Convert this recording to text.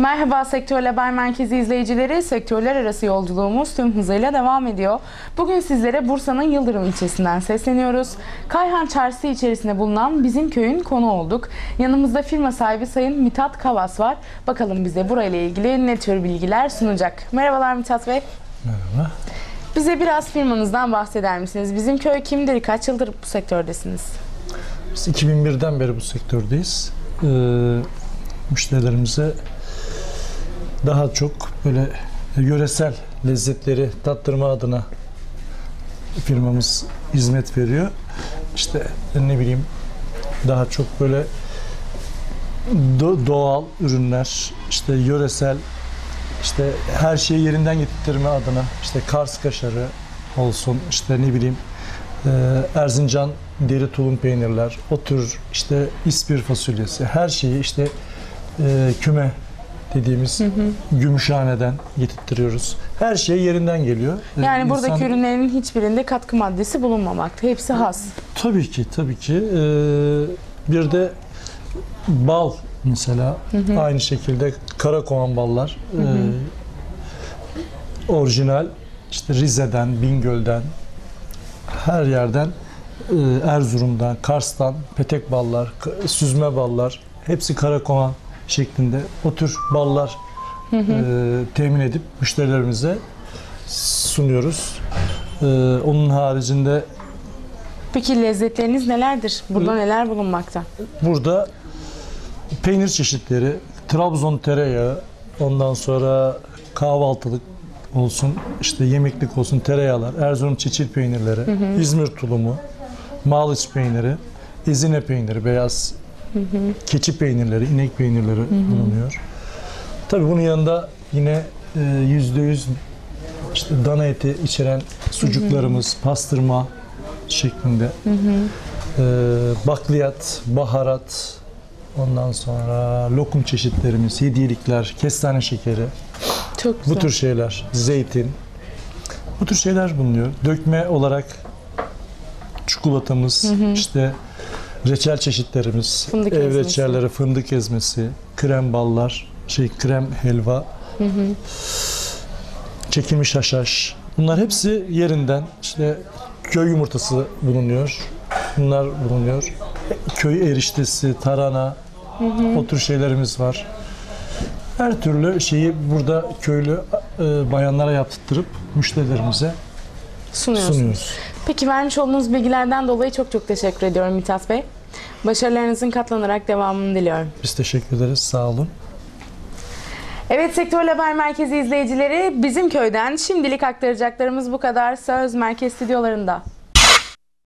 Merhaba Sektör Haber Merkezi izleyicileri. Sektörler arası yolculuğumuz tüm hızıyla devam ediyor. Bugün sizlere Bursa'nın Yıldırım ilçesinden sesleniyoruz. Kayhan Çarşısı içerisinde bulunan bizim köyün konu olduk. Yanımızda firma sahibi Sayın Mithat Kavas var. Bakalım bize burayla ilgili ne tür bilgiler sunacak. Merhabalar Mithat Bey. Merhaba. Bize biraz firmanızdan bahseder misiniz? Bizim köy kimdir? Kaç yıldır bu sektördesiniz? Biz 2001'den beri bu sektördeyiz. Ee, müşterilerimize daha çok böyle yöresel lezzetleri tattırma adına firmamız hizmet veriyor. İşte ne bileyim daha çok böyle do- doğal ürünler, işte yöresel işte her şeyi yerinden getirtme adına işte Kars kaşarı olsun, işte ne bileyim e, Erzincan deri tulum peynirler, o tür işte ispir fasulyesi, her şeyi işte e, küme dediğimiz gümüşhaneden getirtiyoruz. Her şey yerinden geliyor. E, Yani buradaki insan- ürünlerin hiçbirinde katkı maddesi bulunmamakta. Hepsi has. Tabii ki, tabii ki. Ee, bir de bal mesela aynı şekilde karakovan ballar. Ee, orijinal işte Rize'den, Bingöl'den her yerden e, Erzurum'dan, Kars'tan petek ballar, süzme ballar hepsi karakovan şeklinde o tür ballar e, temin edip müşterilerimize sunuyoruz. Ee, onun haricinde Peki lezzetleriniz nelerdir? Burada neler bulunmakta? Burada peynir çeşitleri, Trabzon tereyağı, ondan sonra kahvaltılık olsun, işte yemeklik olsun tereyağlar, Erzurum çiçil peynirleri, İzmir tulumu, Maliç peyniri, Ezine peyniri, beyaz keçi peynirleri, inek peynirleri bulunuyor. Tabii bunun yanında yine e, yüzde yüz işte dana eti içeren sucuklarımız, pastırma şeklinde. Ee, bakliyat, baharat, ondan sonra lokum çeşitlerimiz, hediyelikler, kestane şekeri, Çok güzel. bu tür şeyler, zeytin. Bu tür şeyler bulunuyor. Dökme olarak çikolatamız, işte reçel çeşitlerimiz, Fındık ev ezmesi. reçelleri, fındık ezmesi, krem ballar, şey krem helva, çekilmiş haşhaş. Bunlar hepsi yerinden. İşte köy yumurtası bulunuyor. Bunlar bulunuyor. Köy eriştesi, tarhana, o tür şeylerimiz var. Her türlü şeyi burada köylü e, bayanlara yaptırıp müşterilerimize Sunuyorsunuz. sunuyoruz. Peki vermiş olduğunuz bilgilerden dolayı çok çok teşekkür ediyorum Mithat Bey. Başarılarınızın katlanarak devamını diliyorum. Biz teşekkür ederiz. Sağ olun. Evet Sektör Haber Merkezi izleyicileri bizim köyden şimdilik aktaracaklarımız bu kadar. Söz Merkez Stüdyolarında.